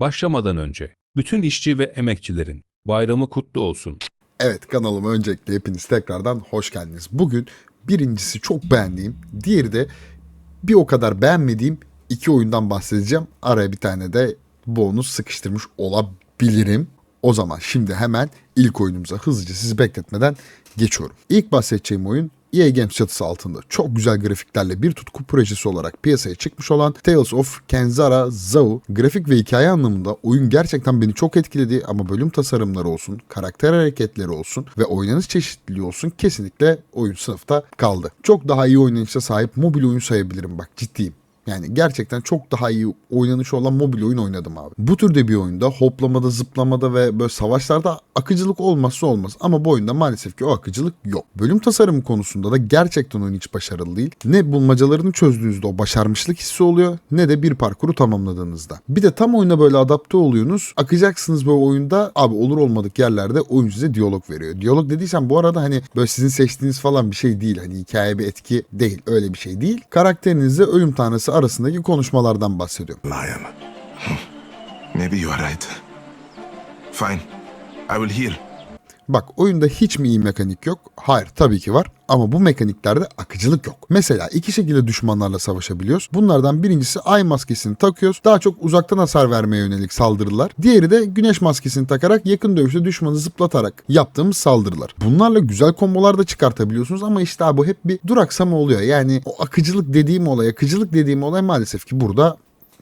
Başlamadan önce bütün işçi ve emekçilerin bayramı kutlu olsun. Evet kanalıma öncelikle hepiniz tekrardan hoş geldiniz. Bugün birincisi çok beğendiğim, diğeri de bir o kadar beğenmediğim iki oyundan bahsedeceğim. Araya bir tane de bonus sıkıştırmış olabilirim. O zaman şimdi hemen ilk oyunumuza hızlıca sizi bekletmeden geçiyorum. İlk bahsedeceğim oyun EA Games çatısı altında çok güzel grafiklerle bir tutku projesi olarak piyasaya çıkmış olan Tales of Kenzara Zao. Grafik ve hikaye anlamında oyun gerçekten beni çok etkiledi ama bölüm tasarımları olsun, karakter hareketleri olsun ve oynanış çeşitliliği olsun kesinlikle oyun sınıfta kaldı. Çok daha iyi oynanışa sahip mobil oyun sayabilirim bak ciddiyim. Yani gerçekten çok daha iyi oynanışı olan mobil oyun oynadım abi. Bu türde bir oyunda hoplamada, zıplamada ve böyle savaşlarda akıcılık olmazsa olmaz. Ama bu oyunda maalesef ki o akıcılık yok. Bölüm tasarımı konusunda da gerçekten oyun hiç başarılı değil. Ne bulmacalarını çözdüğünüzde o başarmışlık hissi oluyor ne de bir parkuru tamamladığınızda. Bir de tam oyuna böyle adapte oluyorsunuz. Akacaksınız böyle oyunda abi olur olmadık yerlerde oyun size diyalog veriyor. Diyalog dediysem bu arada hani böyle sizin seçtiğiniz falan bir şey değil. Hani hikaye bir etki değil. Öyle bir şey değil. Karakterinizle ölüm tanrısı arasındaki konuşmalardan bahsediyorum. Hmm. Maybe you are right. Fine. I will heal. Bak oyunda hiç mi iyi mekanik yok? Hayır tabii ki var ama bu mekaniklerde akıcılık yok. Mesela iki şekilde düşmanlarla savaşabiliyoruz. Bunlardan birincisi ay maskesini takıyoruz. Daha çok uzaktan hasar vermeye yönelik saldırılar. Diğeri de güneş maskesini takarak yakın dövüşte düşmanı zıplatarak yaptığımız saldırılar. Bunlarla güzel kombolar da çıkartabiliyorsunuz ama işte bu hep bir duraksama oluyor. Yani o akıcılık dediğim olay, akıcılık dediğim olay maalesef ki burada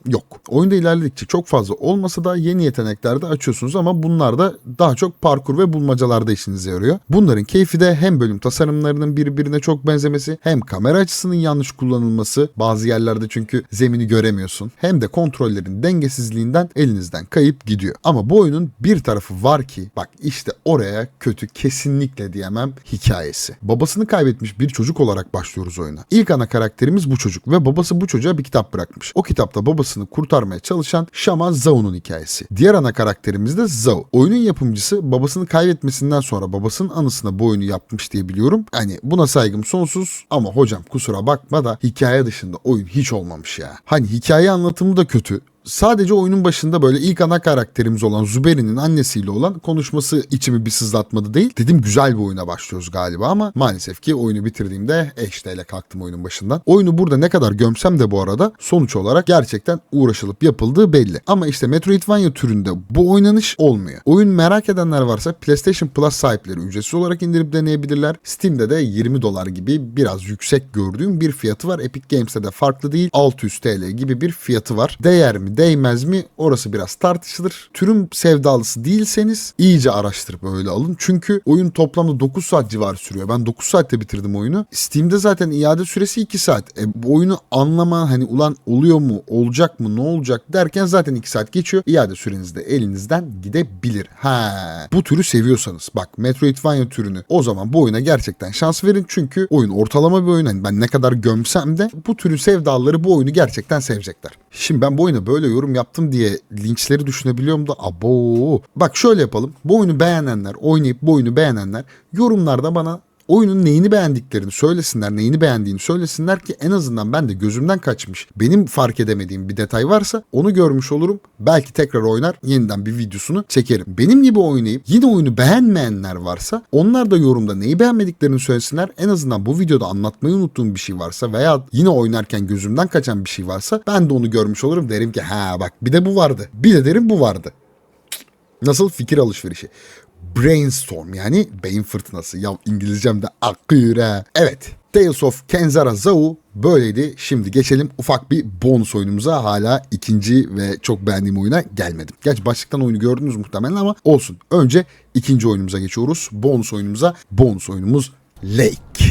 yok. Oyunda ilerledikçe çok fazla olmasa da yeni yetenekler de açıyorsunuz ama bunlar da daha çok parkur ve bulmacalarda işinize yarıyor. Bunların keyfi de hem bölüm tasarımlarının birbirine çok benzemesi hem kamera açısının yanlış kullanılması bazı yerlerde çünkü zemini göremiyorsun hem de kontrollerin dengesizliğinden elinizden kayıp gidiyor. Ama bu oyunun bir tarafı var ki bak işte oraya kötü kesinlikle diyemem hikayesi. Babasını kaybetmiş bir çocuk olarak başlıyoruz oyuna. İlk ana karakterimiz bu çocuk ve babası bu çocuğa bir kitap bırakmış. O kitapta babasını kurtarmaya çalışan Şaman Zao'nun hikayesi. Diğer ana karakterimiz de Zao. Oyunun yapımcısı babasını kaybetmesinden sonra babasının anısına bu oyunu yapmış diye biliyorum. Hani buna saygım sonsuz ama hocam kusura bakma da hikaye dışında oyun hiç olmamış ya. Hani hikaye anlatımı da kötü sadece oyunun başında böyle ilk ana karakterimiz olan Zuberi'nin annesiyle olan konuşması içimi bir sızlatmadı değil. Dedim güzel bir oyuna başlıyoruz galiba ama maalesef ki oyunu bitirdiğimde eşteyle kalktım oyunun başından. Oyunu burada ne kadar gömsem de bu arada sonuç olarak gerçekten uğraşılıp yapıldığı belli. Ama işte Metroidvania türünde bu oynanış olmuyor. Oyun merak edenler varsa PlayStation Plus sahipleri ücretsiz olarak indirip deneyebilirler. Steam'de de 20 dolar gibi biraz yüksek gördüğüm bir fiyatı var. Epic Games'te de farklı değil. 600 TL gibi bir fiyatı var. Değer mi değmez mi orası biraz tartışılır. Türüm sevdalısı değilseniz iyice araştırıp öyle alın. Çünkü oyun toplamda 9 saat civarı sürüyor. Ben 9 saatte bitirdim oyunu. Steam'de zaten iade süresi 2 saat. E, bu oyunu anlama hani ulan oluyor mu olacak mı ne olacak derken zaten 2 saat geçiyor. İade süreniz de elinizden gidebilir. Ha, bu türü seviyorsanız bak Metroidvania türünü o zaman bu oyuna gerçekten şans verin. Çünkü oyun ortalama bir oyun. Hani ben ne kadar gömsem de bu türün sevdalıları bu oyunu gerçekten sevecekler. Şimdi ben bu oyuna böyle yorum yaptım diye linçleri düşünebiliyorum da abo. Bak şöyle yapalım. Bu oyunu beğenenler, oynayıp bu oyunu beğenenler yorumlarda bana oyunun neyini beğendiklerini söylesinler, neyini beğendiğini söylesinler ki en azından ben de gözümden kaçmış, benim fark edemediğim bir detay varsa onu görmüş olurum. Belki tekrar oynar, yeniden bir videosunu çekerim. Benim gibi oynayıp yine oyunu beğenmeyenler varsa onlar da yorumda neyi beğenmediklerini söylesinler. En azından bu videoda anlatmayı unuttuğum bir şey varsa veya yine oynarken gözümden kaçan bir şey varsa ben de onu görmüş olurum. Derim ki ha bak bir de bu vardı. Bir de derim bu vardı. Nasıl fikir alışverişi? Brainstorm yani beyin fırtınası. Ya İngilizcem de akıyor. Evet. Tales of Kenzara Zao böyleydi. Şimdi geçelim ufak bir bonus oyunumuza. Hala ikinci ve çok beğendiğim oyuna gelmedim. Gerçi başlıktan oyunu gördünüz muhtemelen ama olsun. Önce ikinci oyunumuza geçiyoruz. Bonus oyunumuza. Bonus oyunumuz Lake.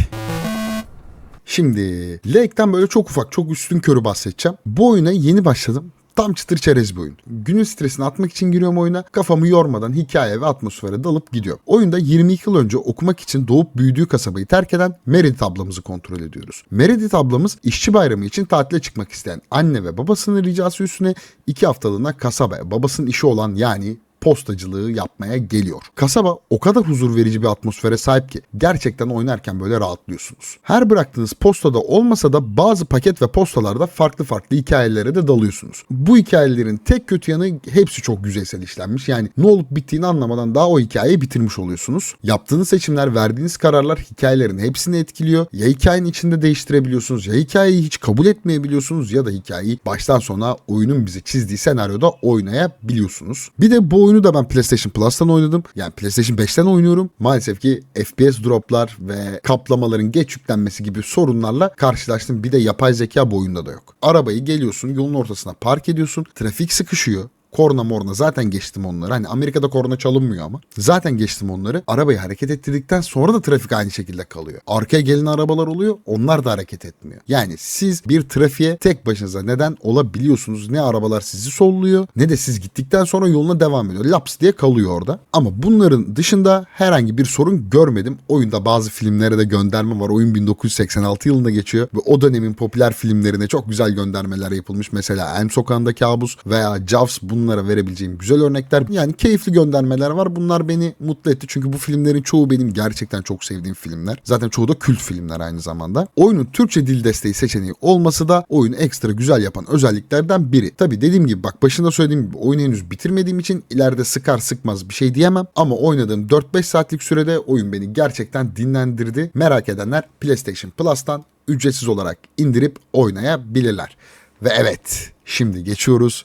Şimdi Lake'ten böyle çok ufak, çok üstün körü bahsedeceğim. Bu oyuna yeni başladım. Tam çıtır çerez bir oyun. Günün stresini atmak için giriyorum oyuna. Kafamı yormadan hikaye ve atmosfere dalıp gidiyorum. Oyunda 22 yıl önce okumak için doğup büyüdüğü kasabayı terk eden Meredith ablamızı kontrol ediyoruz. Meredith ablamız işçi bayramı için tatile çıkmak isteyen anne ve babasının ricası üstüne 2 haftalığına kasabaya babasının işi olan yani postacılığı yapmaya geliyor. Kasaba o kadar huzur verici bir atmosfere sahip ki gerçekten oynarken böyle rahatlıyorsunuz. Her bıraktığınız postada olmasa da bazı paket ve postalarda farklı farklı hikayelere de dalıyorsunuz. Bu hikayelerin tek kötü yanı hepsi çok yüzeysel işlenmiş. Yani ne olup bittiğini anlamadan daha o hikayeyi bitirmiş oluyorsunuz. Yaptığınız seçimler, verdiğiniz kararlar hikayelerin hepsini etkiliyor. Ya hikayenin içinde değiştirebiliyorsunuz ya hikayeyi hiç kabul etmeyebiliyorsunuz ya da hikayeyi baştan sona oyunun bize çizdiği senaryoda oynayabiliyorsunuz. Bir de bu oyunu da ben PlayStation Plus'tan oynadım. Yani PlayStation 5'ten oynuyorum. Maalesef ki FPS droplar ve kaplamaların geç yüklenmesi gibi sorunlarla karşılaştım. Bir de yapay zeka bu oyunda da yok. Arabayı geliyorsun yolun ortasına park ediyorsun. Trafik sıkışıyor. Korna morna zaten geçtim onları. Hani Amerika'da korna çalınmıyor ama. Zaten geçtim onları. Arabayı hareket ettirdikten sonra da trafik aynı şekilde kalıyor. Arkaya gelen arabalar oluyor. Onlar da hareket etmiyor. Yani siz bir trafiğe tek başınıza neden olabiliyorsunuz. Ne arabalar sizi solluyor ne de siz gittikten sonra yoluna devam ediyor. Laps diye kalıyor orada. Ama bunların dışında herhangi bir sorun görmedim. Oyunda bazı filmlere de gönderme var. Oyun 1986 yılında geçiyor ve o dönemin popüler filmlerine çok güzel göndermeler yapılmış. Mesela Elm Sokağı'nda Kabus veya Jaws bunlara verebileceğim güzel örnekler. Yani keyifli göndermeler var. Bunlar beni mutlu etti. Çünkü bu filmlerin çoğu benim gerçekten çok sevdiğim filmler. Zaten çoğu da kült filmler aynı zamanda. Oyunun Türkçe dil desteği seçeneği olması da oyunu ekstra güzel yapan özelliklerden biri. Tabi dediğim gibi bak başında söylediğim gibi oyunu henüz bitirmediğim için ileride sıkar sıkmaz bir şey diyemem. Ama oynadığım 4-5 saatlik sürede oyun beni gerçekten dinlendirdi. Merak edenler PlayStation Plus'tan ücretsiz olarak indirip oynayabilirler. Ve evet şimdi geçiyoruz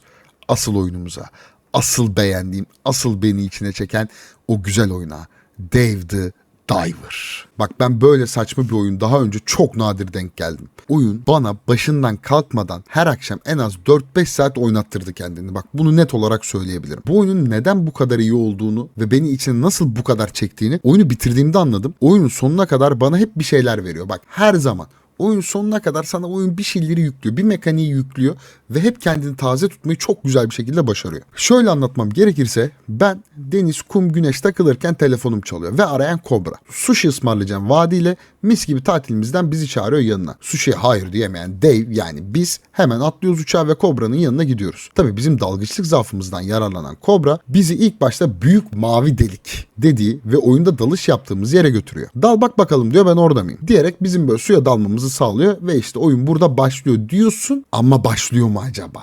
asıl oyunumuza. Asıl beğendiğim, asıl beni içine çeken o güzel oyuna. Dave the Diver. Bak ben böyle saçma bir oyun daha önce çok nadir denk geldim. Oyun bana başından kalkmadan her akşam en az 4-5 saat oynattırdı kendini. Bak bunu net olarak söyleyebilirim. Bu oyunun neden bu kadar iyi olduğunu ve beni içine nasıl bu kadar çektiğini oyunu bitirdiğimde anladım. Oyunun sonuna kadar bana hep bir şeyler veriyor. Bak her zaman oyun sonuna kadar sana oyun bir şeyleri yüklüyor. Bir mekaniği yüklüyor ve hep kendini taze tutmayı çok güzel bir şekilde başarıyor. Şöyle anlatmam gerekirse ben deniz, kum, güneş takılırken telefonum çalıyor ve arayan Kobra. Sushi ısmarlayacağım vaadiyle mis gibi tatilimizden bizi çağırıyor yanına. Sushi'ye hayır diyemeyen Dave yani biz hemen atlıyoruz uçağa ve Kobra'nın yanına gidiyoruz. Tabii bizim dalgıçlık zaafımızdan yararlanan Kobra bizi ilk başta büyük mavi delik dediği ve oyunda dalış yaptığımız yere götürüyor. Dal bak bakalım diyor ben orada mıyım? Diyerek bizim böyle suya dalmamızı sağlıyor ve işte oyun burada başlıyor diyorsun ama başlıyor mu acaba?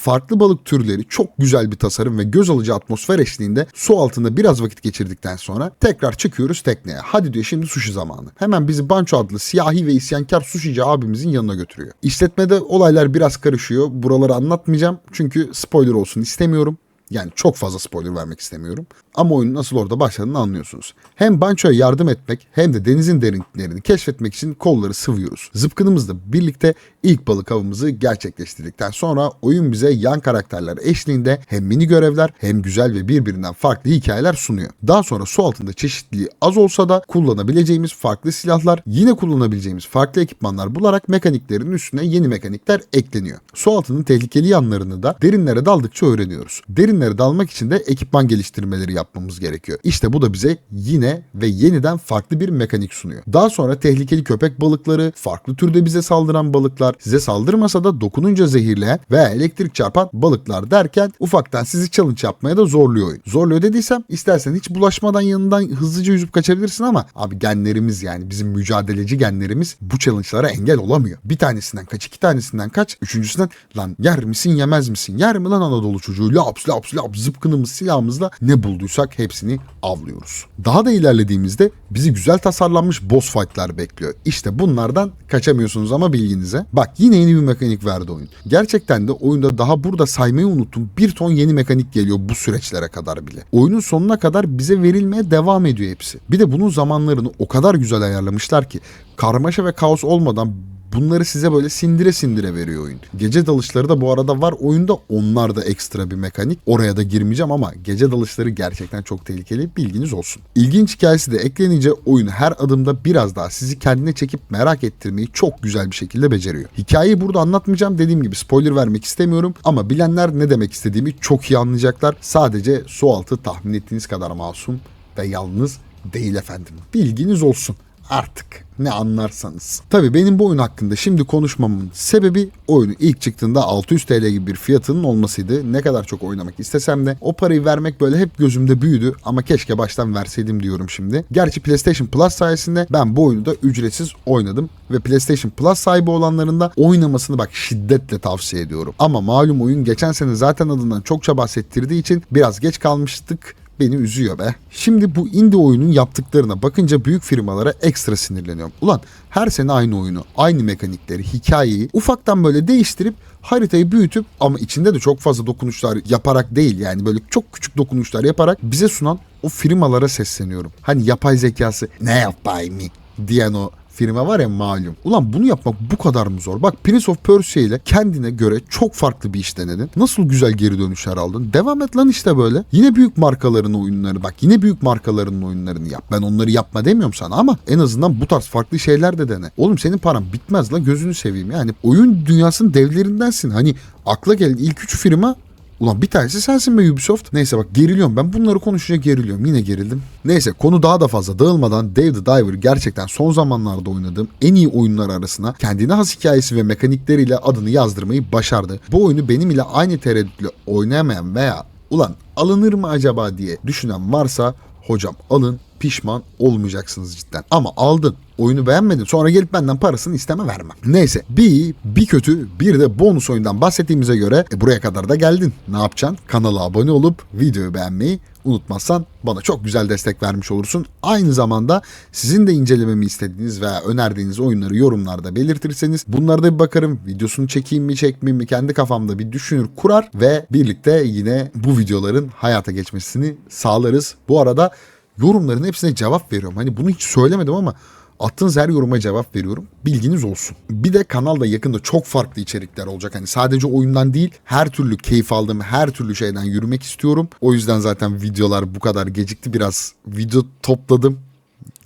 Farklı balık türleri çok güzel bir tasarım ve göz alıcı atmosfer eşliğinde su altında biraz vakit geçirdikten sonra tekrar çıkıyoruz tekneye. Hadi diyor şimdi sushi zamanı. Hemen bizi Bancho adlı siyahi ve isyankar sushici abimizin yanına götürüyor. İşletmede olaylar biraz karışıyor. Buraları anlatmayacağım çünkü spoiler olsun istemiyorum. Yani çok fazla spoiler vermek istemiyorum. Ama oyunun nasıl orada başladığını anlıyorsunuz. Hem Bancho'ya yardım etmek hem de denizin derinliklerini keşfetmek için kolları sıvıyoruz. Zıpkınımızla birlikte ilk balık avımızı gerçekleştirdikten sonra oyun bize yan karakterler eşliğinde hem mini görevler hem güzel ve birbirinden farklı hikayeler sunuyor. Daha sonra su altında çeşitliliği az olsa da kullanabileceğimiz farklı silahlar, yine kullanabileceğimiz farklı ekipmanlar bularak mekaniklerin üstüne yeni mekanikler ekleniyor. Su altının tehlikeli yanlarını da derinlere daldıkça öğreniyoruz. Derinlere dalmak için de ekipman geliştirmeleri yapmamız gerekiyor. İşte bu da bize yine ve yeniden farklı bir mekanik sunuyor. Daha sonra tehlikeli köpek balıkları, farklı türde bize saldıran balıklar, size saldırmasa da dokununca zehirleyen veya elektrik çarpan balıklar derken ufaktan sizi challenge yapmaya da zorluyor oyun. Zorluyor dediysem istersen hiç bulaşmadan yanından hızlıca yüzüp kaçabilirsin ama abi genlerimiz yani bizim mücadeleci genlerimiz bu challenge'lara engel olamıyor. Bir tanesinden kaç, iki tanesinden kaç, üçüncüsünden lan yer misin yemez misin? Yer mi lan Anadolu çocuğu? Laps laps laps zıpkınımız silahımızla ne bulduysak hepsini avlıyoruz. Daha da ilerlediğimizde bizi güzel tasarlanmış boss fight'lar bekliyor. İşte bunlardan kaçamıyorsunuz ama bilginize. Bak yine yeni bir mekanik verdi oyun. Gerçekten de oyunda daha burada saymayı unuttum. Bir ton yeni mekanik geliyor bu süreçlere kadar bile. Oyunun sonuna kadar bize verilmeye devam ediyor hepsi. Bir de bunun zamanlarını o kadar güzel ayarlamışlar ki karmaşa ve kaos olmadan Bunları size böyle sindire sindire veriyor oyun. Gece dalışları da bu arada var oyunda. Onlar da ekstra bir mekanik. Oraya da girmeyeceğim ama gece dalışları gerçekten çok tehlikeli. Bilginiz olsun. İlginç hikayesi de eklenince oyun her adımda biraz daha sizi kendine çekip merak ettirmeyi çok güzel bir şekilde beceriyor. Hikayeyi burada anlatmayacağım. Dediğim gibi spoiler vermek istemiyorum. Ama bilenler ne demek istediğimi çok iyi anlayacaklar. Sadece su altı tahmin ettiğiniz kadar masum ve yalnız değil efendim. Bilginiz olsun. Artık ne anlarsanız. Tabii benim bu oyun hakkında şimdi konuşmamın sebebi oyunu ilk çıktığında 600 TL gibi bir fiyatının olmasıydı. Ne kadar çok oynamak istesem de o parayı vermek böyle hep gözümde büyüdü ama keşke baştan verseydim diyorum şimdi. Gerçi PlayStation Plus sayesinde ben bu oyunu da ücretsiz oynadım ve PlayStation Plus sahibi olanların da oynamasını bak şiddetle tavsiye ediyorum. Ama malum oyun geçen sene zaten adından çokça bahsettirdiği için biraz geç kalmıştık beni üzüyor be. Şimdi bu indie oyunun yaptıklarına bakınca büyük firmalara ekstra sinirleniyorum. Ulan her sene aynı oyunu, aynı mekanikleri, hikayeyi ufaktan böyle değiştirip haritayı büyütüp ama içinde de çok fazla dokunuşlar yaparak değil yani böyle çok küçük dokunuşlar yaparak bize sunan o firmalara sesleniyorum. Hani yapay zekası ne yapay mı diyen o firma var ya malum. Ulan bunu yapmak bu kadar mı zor? Bak Prince of Persia ile kendine göre çok farklı bir iş denedin. Nasıl güzel geri dönüşler aldın? Devam et lan işte böyle. Yine büyük markaların oyunları bak yine büyük markaların oyunlarını yap. Ben onları yapma demiyorum sana ama en azından bu tarz farklı şeyler de dene. Oğlum senin paran bitmez la gözünü seveyim. Yani oyun dünyasının devlerindensin. Hani akla geldi ilk üç firma Ulan bir tanesi sensin be Ubisoft. Neyse bak geriliyorum ben bunları konuşunca geriliyorum. Yine gerildim. Neyse konu daha da fazla dağılmadan Dave the Diver gerçekten son zamanlarda oynadığım en iyi oyunlar arasına kendine has hikayesi ve mekanikleriyle adını yazdırmayı başardı. Bu oyunu benim ile aynı tereddütle oynayamayan veya ulan alınır mı acaba diye düşünen varsa hocam alın pişman olmayacaksınız cidden. Ama aldın oyunu beğenmedin sonra gelip benden parasını isteme vermem. Neyse bir bir kötü bir de bonus oyundan bahsettiğimize göre e, buraya kadar da geldin. Ne yapacaksın? Kanala abone olup videoyu beğenmeyi unutmazsan bana çok güzel destek vermiş olursun. Aynı zamanda sizin de incelememi istediğiniz veya önerdiğiniz oyunları yorumlarda belirtirseniz bunlara da bir bakarım. Videosunu çekeyim mi çekmeyeyim mi kendi kafamda bir düşünür kurar ve birlikte yine bu videoların hayata geçmesini sağlarız. Bu arada yorumların hepsine cevap veriyorum. Hani bunu hiç söylemedim ama attığınız her yoruma cevap veriyorum. Bilginiz olsun. Bir de kanalda yakında çok farklı içerikler olacak. Hani sadece oyundan değil her türlü keyif aldığım her türlü şeyden yürümek istiyorum. O yüzden zaten videolar bu kadar gecikti. Biraz video topladım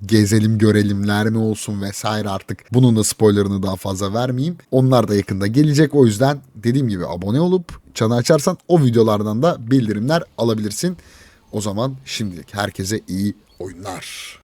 gezelim görelimler mi olsun vesaire artık bunun da spoilerını daha fazla vermeyeyim. Onlar da yakında gelecek o yüzden dediğim gibi abone olup çanı açarsan o videolardan da bildirimler alabilirsin. O zaman şimdilik herkese iyi oyunlar.